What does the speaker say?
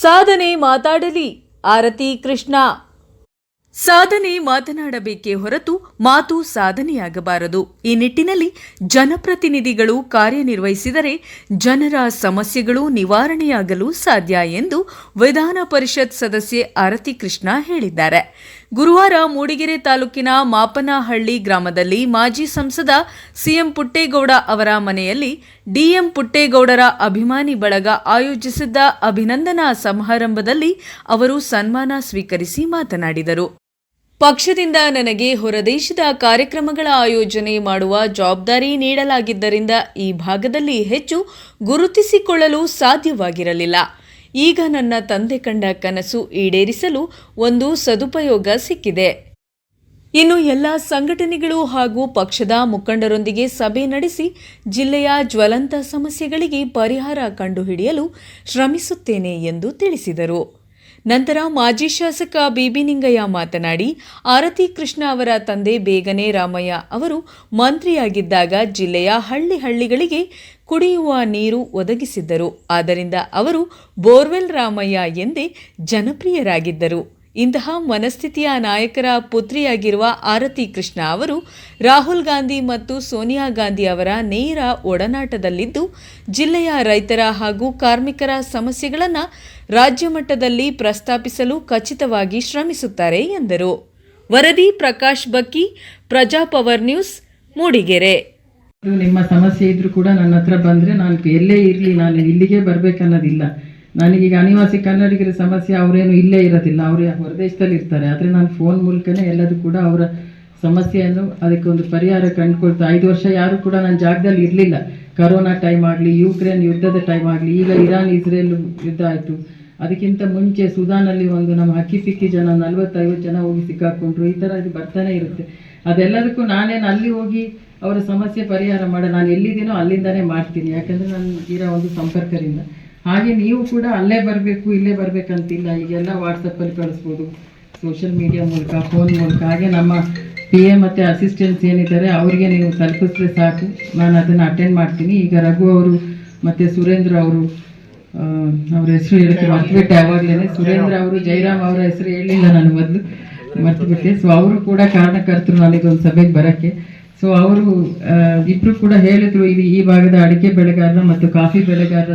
ಸಾಧನೆ ಮಾತಾಡಲಿ, ಆರತಿ ಕೃಷ್ಣ. ಸಾಧನೆ ಮಾತನಾಡಬೇಕೇ ಹೊರತು ಮಾತು ಸಾಧನೆಯಾಗಬಾರದು. ಈ ನಿಟ್ಟಿನಲ್ಲಿ ಜನಪ್ರತಿನಿಧಿಗಳು ಕಾರ್ಯನಿರ್ವಹಿಸಿದರೆ ಜನರ ಸಮಸ್ಯೆಗಳು ನಿವಾರಣೆಯಾಗಲು ಸಾಧ್ಯ ಎಂದು ವಿಧಾನ ಪರಿಷತ್ ಸದಸ್ಯೆ ಆರತಿ ಕೃಷ್ಣ ಹೇಳಿದ್ದಾರೆ. ಗುರುವಾರ ಮೂಡಿಗೆರೆ ತಾಲೂಕಿನ ಮಾಪನಹಳ್ಳಿ ಗ್ರಾಮದಲ್ಲಿ ಮಾಜಿ ಸಂಸದ ಸಿಎಂ ಪುಟ್ಟೇಗೌಡ ಅವರ ಮನೆಯಲ್ಲಿ ಡಿಎಂ ಪುಟ್ಟೇಗೌಡರ ಅಭಿಮಾನಿ ಬಳಗ ಆಯೋಜಿಸಿದ್ದ ಅಭಿನಂದನಾ ಸಮಾರಂಭದಲ್ಲಿ ಅವರು ಸನ್ಮಾನ ಸ್ವೀಕರಿಸಿ ಮಾತನಾಡಿದರು. ಪಕ್ಷದಿಂದ ನನಗೆ ಹೊರದೇಶದ ಕಾರ್ಯಕ್ರಮಗಳ ಆಯೋಜನೆ ಮಾಡುವ ಜವಾಬ್ದಾರಿ ನೀಡಲಾಗಿದ್ದರಿಂದ ಈ ಭಾಗದಲ್ಲಿ ಹೆಚ್ಚು ಗುರುತಿಸಿಕೊಳ್ಳಲು ಸಾಧ್ಯವಾಗಿರಲಿಲ್ಲ. ಈಗ ನನ್ನ ತಂದೆ ಕಂಡ ಕನಸು ಈಡೇರಿಸಲು ಒಂದು ಸದುಪಯೋಗ ಸಿಕ್ಕಿದೆ. ಇನ್ನು ಎಲ್ಲ ಸಂಘಟನೆಗಳು ಹಾಗೂ ಪಕ್ಷದ ಮುಖಂಡರೊಂದಿಗೆ ಸಭೆ ನಡೆಸಿ ಜಿಲ್ಲೆಯ ಜ್ವಲಂತ ಸಮಸ್ಯೆಗಳಿಗೆ ಪರಿಹಾರ ಕಂಡುಹಿಡಿಯಲು ಶ್ರಮಿಸುತ್ತೇನೆ ಎಂದು ತಿಳಿಸಿದರು. ನಂತರ ಮಾಜಿ ಶಾಸಕ ಬಿಬಿ ನಿಂಗಯ್ಯ ಮಾತನಾಡಿ, ಆರತಿ ಕೃಷ್ಣ ಅವರ ತಂದೆ ಬೇಗನೆ ರಾಮಯ್ಯ ಅವರು ಮಂತ್ರಿಯಾಗಿದ್ದಾಗ ಜಿಲ್ಲೆಯ ಹಳ್ಳಿ ಹಳ್ಳಿಗಳಿಗೆ ಕುಡಿಯುವ ನೀರು ಒದಗಿಸಿದ್ದರು. ಆದ್ದರಿಂದ ಅವರು ಬೋರ್ವೆಲ್ ರಾಮಯ್ಯ ಎಂದೇ ಜನಪ್ರಿಯರಾಗಿದ್ದರು. ಇಂತಹ ಮನಸ್ಥಿತಿಯ ನಾಯಕರ ಪುತ್ರಿಯಾಗಿರುವ ಆರತಿ ಕೃಷ್ಣ ಅವರು ರಾಹುಲ್ ಗಾಂಧಿ ಮತ್ತು ಸೋನಿಯಾ ಗಾಂಧಿ ಅವರ ನೇರ ಒಡನಾಟದಲ್ಲಿದ್ದು, ಜಿಲ್ಲೆಯ ರೈತರ ಹಾಗೂ ಕಾರ್ಮಿಕರ ಸಮಸ್ಯೆಗಳನ್ನು ರಾಜ್ಯ ಮಟ್ಟದಲ್ಲಿ ಪ್ರಸ್ತಾಪಿಸಲು ಖಚಿತವಾಗಿ ಶ್ರಮಿಸುತ್ತಾರೆ ಎಂದರು. ವರದಿ ಪ್ರಕಾಶ್ ಬಕ್ಕಿ, ಪ್ರಜಾಪವರ್ ನ್ಯೂಸ್, ಮೂಡಿಗೆರೆ. ನಿಮ್ಮ ಸಮಸ್ಯೆ ಇದ್ರೂ ಕೂಡ ನನ್ನ ಹತ್ರ ಬಂದರೆ ನಾನು ಎಲ್ಲೇ ಇರಲಿ, ನಾನು ಇಲ್ಲಿಗೆ ಬರ್ಬೇಕನ್ನೋದಿಲ್ಲ. ನನಗೀಗ ಅನಿವಾಸಿ ಕನ್ನಡಿಗರ ಸಮಸ್ಯೆ ಅವರೇನು ಇಲ್ಲೇ ಇರೋದಿಲ್ಲ. ಅವರು ಹೊರದೇಶದಲ್ಲಿ ಇರ್ತಾರೆ. ಆದರೆ ನಾನು ಫೋನ್ ಮೂಲಕನೇ ಎಲ್ಲದೂ ಕೂಡ ಅವರ ಸಮಸ್ಯೆಯನ್ನು ಅದಕ್ಕೆ ಒಂದು ಪರಿಹಾರ ಕಂಡುಕೊಳ್ತಾ, ಐದು ವರ್ಷ ಯಾರು ಕೂಡ ನನ್ನ ಜಾಗದಲ್ಲಿ ಇರಲಿಲ್ಲ. ಕರೋನಾ ಟೈಮ್ ಆಗಲಿ ಯುಕ್ರೇನ್ ಯುದ್ಧದ ಟೈಮ್ ಆಗಲಿ, ಈಗ ಇರಾನ್ ಇಸ್ರೇಲ್ ಯುದ್ಧ ಆಯಿತು. ಅದಕ್ಕಿಂತ ಮುಂಚೆ ಸುದಾನಲ್ಲಿ ಒಂದು ನಮ್ಮ ಹಕ್ಕಿ ಪಿಕ್ಕಿ ಜನ, ನಲ್ವತ್ತೈವತ್ತು ಜನ ಹೋಗಿ ಸಿಕ್ಕಾಕೊಂಡ್ರು. ಈ ಥರ ಇದು ಬರ್ತಾನೆ ಇರುತ್ತೆ. ಅದೆಲ್ಲದಕ್ಕೂ ನಾನೇನು ಅಲ್ಲಿ ಹೋಗಿ ಅವರ ಸಮಸ್ಯೆ ಪರಿಹಾರ ಮಾಡ, ನಾನು ಎಲ್ಲಿದ್ದೀನೋ ಅಲ್ಲಿಂದಾನೇ ಮಾಡ್ತೀನಿ. ಯಾಕಂದರೆ ನಾನು ಇರೋ ಒಂದು ಸಂಪರ್ಕದಿಂದ. ಹಾಗೆ ನೀವು ಕೂಡ ಅಲ್ಲೇ ಬರಬೇಕು, ಇಲ್ಲೇ ಬರಬೇಕಂತಿಲ್ಲ. ಈಗೆಲ್ಲ ವಾಟ್ಸಪ್ಪಲ್ಲಿ ಕಳಿಸ್ಬೋದು. ಸೋಷಿಯಲ್ ಮೀಡಿಯಾ ಮೂಲಕ ಫೋನ್ ಮೂಲಕ. ಹಾಗೆ ನಮ್ಮ ಪಿ ಎ ಮತ್ತು ಅಸಿಸ್ಟೆನ್ಸ್ ಏನಿದ್ದಾರೆ, ಅವರಿಗೆ ನೀವು ತಲುಪಿಸಿದ್ರೆ ಸಾಕು. ನಾನು ಅದನ್ನು ಅಟೆಂಡ್ ಮಾಡ್ತೀನಿ. ಈಗ ರಘು ಅವರು ಮತ್ತು ಸುರೇಂದ್ರ ಅವರು ಅವ್ರ ಹೆಸರು ಹೇಳಕ್ಕೆ ಮರ್ತ್ಬಿಟ್ಟೆ ಯಾವಾಗಲೇ ಸುರೇಂದ್ರ ಅವರು, ಜೈರಾಮ್ ಅವರ ಹೆಸರು ಹೇಳಿಲ್ಲ ನಾನು ಮೊದಲು. ಮರ್ತ್ಬಿಟ್ಟೆ ಸೊ ಅವರು ಕೂಡ ಕಾರಣಕರ್ತರು ಒಂದು ಸಭೆಗೆ ಬರಕ್ಕೆ. ಸೊ ಅವರು ಇಬ್ರು ಕೂಡ ಹೇಳಿದ್ರು, ಇಲ್ಲಿ ಈ ಭಾಗದ ಅಡಿಕೆ ಬೆಳೆಗಾರರ ಮತ್ತು ಕಾಫಿ ಬೆಳೆಗಾರರ